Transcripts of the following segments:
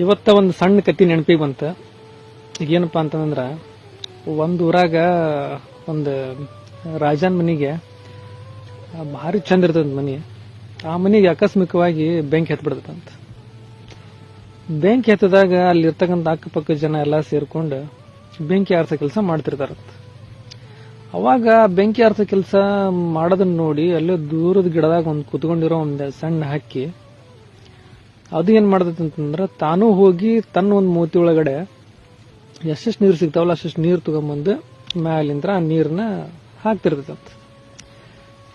ಇವತ್ತ ಒಂದು ಸಣ್ಣ ಕತ್ತಿ ನೆನಪಿಗೆ ಬಂತ. ಈಗ ಏನಪ್ಪ ಅಂತಂದ್ರ, ಒಂದು ಊರಾಗ ಒಂದು ರಾಜನ್ ಮನೆಗೆ ಭಾರಿ ಚಂದ ಇರ್ತದ ಮನೆ. ಆ ಮನೆಗೆ ಆಕಸ್ಮಿಕವಾಗಿ ಬೆಂಕಿ ಹತ್ಬಿಡ್ತಂತ ಬೆಂಕಿ ಹತ್ತದಾಗ ಅಲ್ಲಿರ್ತಕ್ಕಂಥ ಅಕ್ಕಪಕ್ಕ ಜನ ಎಲ್ಲ ಸೇರ್ಕೊಂಡು ಬೆಂಕಿ ಆರ್ಸ ಕೆಲಸ ಮಾಡ್ತಿರ್ತಾರಂತ. ಅವಾಗ ಬೆಂಕಿ ಆರ್ಸ ಕೆಲಸ ಮಾಡೋದನ್ನ ನೋಡಿ ಅಲ್ಲೇ ದೂರದ ಗಿಡದಾಗ ಒಂದು ಕುತ್ಕೊಂಡಿರೋ ಒಂದು ಸಣ್ಣ ಹಕ್ಕಿ ಅದು ಏನ್ ಮಾಡ್ತೈತೆ ಅಂತಂದ್ರೆ, ತಾನು ಹೋಗಿ ತನ್ನ ಒಂದು ಮೂತಿ ಒಳಗಡೆ ಎಷ್ಟೆಷ್ಟು ನೀರು ಸಿಗ್ತಾವಲ್ಲ ಅಷ್ಟೆಷ್ಟು ನೀರು ತಗೊಂಬಂದು ಮ್ಯಾಲಿಂದ್ರ ಆ ನೀರನ್ನ ಹಾಕ್ತಿರ್ತೈತಂತ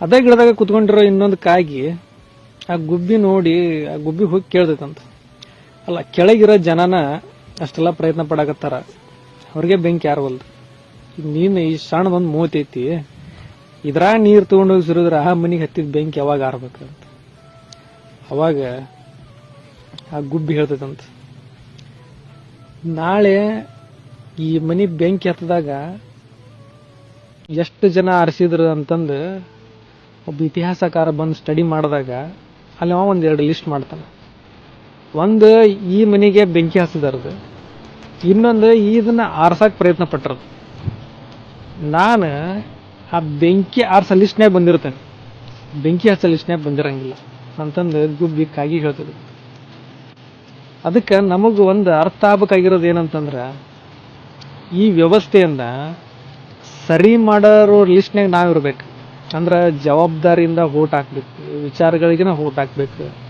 ಅದೇ ಗಿಡದಾಗ ಕುತ್ಕೊಂಡಿರೋ ಇನ್ನೊಂದು ಕಾಗಿ ಆ ಗುಬ್ಬಿ ನೋಡಿ, ಆ ಗುಬ್ಬಿ ಹೋಗಿ ಕೇಳ್ತೈತಂತ. ಅಲ್ಲ, ಕೆಳಗಿರೋ ಜನನ ಅಷ್ಟೆಲ್ಲ ಪ್ರಯತ್ನ ಪಡಾಕತ್ತಾರ. ಅವ್ರಿಗೆ ಬೆಂಕಿ ಈಗ ನೀನು ಈ ಸಣ್ಣದೊಂದು ಮೂತಿ ಐತಿ, ಇದ್ರಾಗ ನೀರು ತಗೊಂಡೋಗಿ ಸುರಿದ್ರೆ ಆ ಮನಿಗೆ ಹತ್ತಿದ ಬೆಂಕಿ ಯಾವಾಗ ಆರ್ಬೇಕಂತ. ಅವಾಗ ಆ ಗುಬ್ಬಿ ಹೇಳ್ತೈತಂತ. ನಾಳೆ ಈ ಮನಿ ಬೆಂಕಿ ಹತ್ತದಾಗ ಎಷ್ಟು ಜನ ಆರಿಸಿದ್ರು ಅಂತಂದು ಒಬ್ಬ ಇತಿಹಾಸಕಾರ ಬಂದು ಸ್ಟಡಿ ಮಾಡಿದಾಗ ಅಲ್ಲಿ ಅವ ಒಂದೆರಡು ಲಿಸ್ಟ್ ಮಾಡ್ತಾನೆ. ಒಂದು ಈ ಮನೆಗೆ ಬೆಂಕಿ ಹಚ್ಚಿದಾರದು ಇನ್ನೊಂದು ಇದನ್ನ ಆರ್ಸಕ್ ಪ್ರಯತ್ನ ಪಟ್ಟರದು ನಾನು ಆ ಬೆಂಕಿ ಆರ್ಸ ಲಿಸ್ಟ್ನ್ಯಾಗ ಬಂದಿರ್ತೇನೆ. ಬೆಂಕಿ ಹಾಸ ಲಿಸ್ಟ್ನ್ಯಾಗ ಬಂದಿರಂಗಿಲ್ಲ. ಅಂತಂದು ಗುಬ್ಬಿ ಕಾಗಿ ಹೇಳ್ತದೆ. ಅದಕ್ಕೆ ನಮಗೆ ಒಂದು ಅರ್ಥ ಆಗ್ಬೇಕಾಗಿರೋದು ಏನಂತಂದ್ರೆ, ಈ ವ್ಯವಸ್ಥೆಯನ್ನ ಸರಿ ಮಾಡೋರು ಲಿಸ್ಟ್ನಾಗ ನಾವು ಇರ್ಬೇಕು. ಅಂದ್ರೆ ಜವಾಬ್ದಾರಿಯಿಂದ ಓಟ್ ಹಾಕ್ಬೇಕು ವಿಚಾರಗಳಿಗೆ ಓಟ್ ಹಾಕ್ಬೇಕು.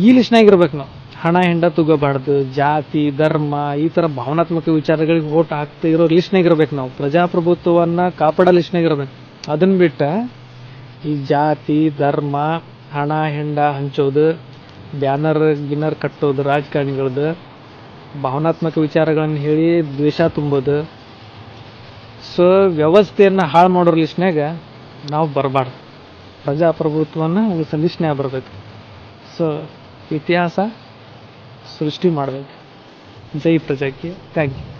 ಈ ಲಿಸ್ಟ್ನಾಗ ಇರ್ಬೇಕು ನಾವು. ಹಣ, ಹೆಂಡ ತಗೋಬಾರ್ದು, ಜಾತಿ, ಧರ್ಮ, ಈ ಥರ ಭಾವನಾತ್ಮಕ ವಿಚಾರಗಳಿಗೆ ಓಟ್ ಹಾಕ್ತಾ ಇರೋ ಲಿಸ್ಟ್ನಾಗ ಇರ್ಬೇಕು ನಾವು. ಪ್ರಜಾಪ್ರಭುತ್ವವನ್ನು ಕಾಪಾಡೋ ಲಿಸ್ಟ್ನಾಗ ಇರ್ಬೇಕು. ಅದನ್ನ ಬಿಟ್ಟ ಈ ಜಾತಿ, ಧರ್ಮ, ಹಣ, ಹೆಂಡ ಹಂಚೋದು ಬ್ಯಾನರ್, ಗಿನ್ನರ್ ಕಟ್ಟೋದು ರಾಜಕಾರಣಿಗಳದ್ದು ಭಾವನಾತ್ಮಕ ವಿಚಾರಗಳನ್ನು ಹೇಳಿ ದ್ವೇಷ ತುಂಬೋದು. ಸೊ ವ್ಯವಸ್ಥೆಯನ್ನು ಹಾಳು ಮಾಡೋ ಲಿಸ್ಟ್ನಾಗ ನಾವು ಬರಬಾರ್ದು. ಪ್ರಜಾಪ್ರಭುತ್ವವನ್ನು ಉಳಿಸೋ ಲಿಸ್ಟ್ನ್ಯಾಗ ಬರಬೇಕು. ಸೊ ಇತಿಹಾಸ ಸೃಷ್ಟಿ ಮಾಡಬೇಕು. ಜೈ ಪ್ರಜಾಕ್ಕೆ ಥ್ಯಾಂಕ್ ಯು